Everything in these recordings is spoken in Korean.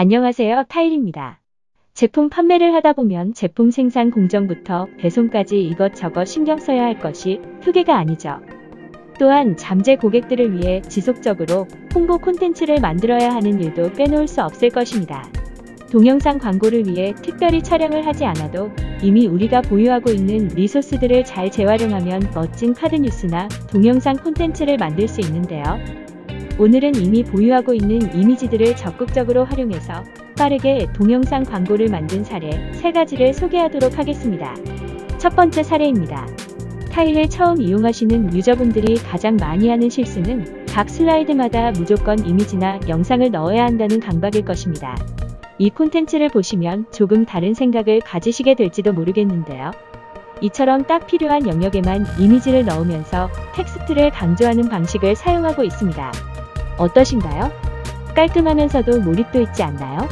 안녕하세요. 타일입니다. 제품 판매를 하다 보면 제품 생산 공정부터 배송까지 이것저것 신경 써야 할 것이 흑해가 아니죠. 또한 잠재 고객들을 위해 지속적으로 홍보 콘텐츠를 만들어야 하는 일도 빼놓을 수 없을 것입니다. 동영상 광고를 위해 특별히 촬영을 하지 않아도 이미 우리가 보유하고 있는 리소스들을 잘 재활용하면 멋진 카드 뉴스나 동영상 콘텐츠를 만들 수 있는데요. 오늘은 이미 보유하고 있는 이미지들을 적극적으로 활용해서 빠르게 동영상 광고를 만든 사례 3가지를 소개하도록 하겠습니다. 첫 번째 사례입니다. 타일을 처음 이용하시는 유저분들이 가장 많이 하는 실수는 각 슬라이드마다 무조건 이미지나 영상을 넣어야 한다는 강박일 것입니다. 이 콘텐츠를 보시면 조금 다른 생각을 가지시게 될지도 모르겠는데요. 이처럼 딱 필요한 영역에만 이미지를 넣으면서 텍스트를 강조하는 방식을 사용하고 있습니다. 어떠신가요? 깔끔하면서도 몰입도 있지 않나요?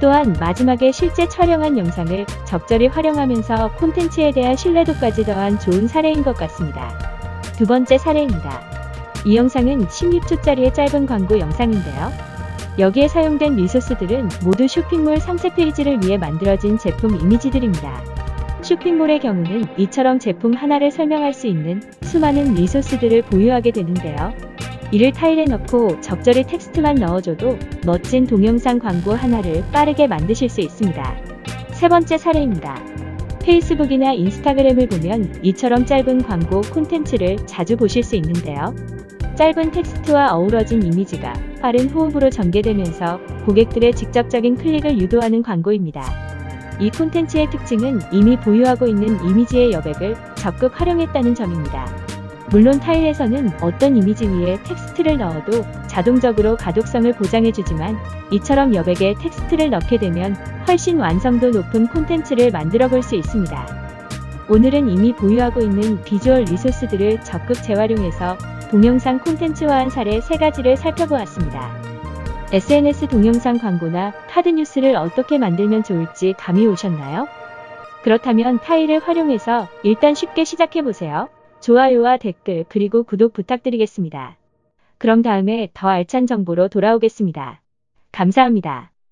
또한 마지막에 실제 촬영한 영상을 적절히 활용하면서 콘텐츠에 대한 신뢰도까지 더한 좋은 사례인 것 같습니다. 두 번째 사례입니다. 이 영상은 16초짜리의 짧은 광고 영상인데요. 여기에 사용된 리소스들은 모두 쇼핑몰 상세 페이지를 위해 만들어진 제품 이미지들입니다. 쇼핑몰의 경우는 이처럼 제품 하나를 설명할 수 있는 수많은 리소스들을 보유하게 되는데요. 이를 타일에 넣고 적절히 텍스트만 넣어줘도 멋진 동영상 광고 하나를 빠르게 만드실 수 있습니다. 세 번째 사례입니다. 페이스북이나 인스타그램을 보면 이처럼 짧은 광고 콘텐츠를 자주 보실 수 있는데요. 짧은 텍스트와 어우러진 이미지가 빠른 호흡으로 전개되면서 고객들의 직접적인 클릭을 유도하는 광고입니다. 이 콘텐츠의 특징은 이미 보유하고 있는 이미지의 여백을 적극 활용했다는 점입니다. 물론 타일에서는 어떤 이미지 위에 텍스트를 넣어도 자동적으로 가독성을 보장해주지만 이처럼 여백에 텍스트를 넣게 되면 훨씬 완성도 높은 콘텐츠를 만들어 볼 수 있습니다. 오늘은 이미 보유하고 있는 비주얼 리소스들을 적극 재활용해서 동영상 콘텐츠화한 사례 3가지를 살펴보았습니다. SNS 동영상 광고나 카드 뉴스를 어떻게 만들면 좋을지 감이 오셨나요? 그렇다면 타일을 활용해서 일단 쉽게 시작해보세요. 좋아요와 댓글 그리고 구독 부탁드리겠습니다. 그럼 다음에 더 알찬 정보로 돌아오겠습니다. 감사합니다.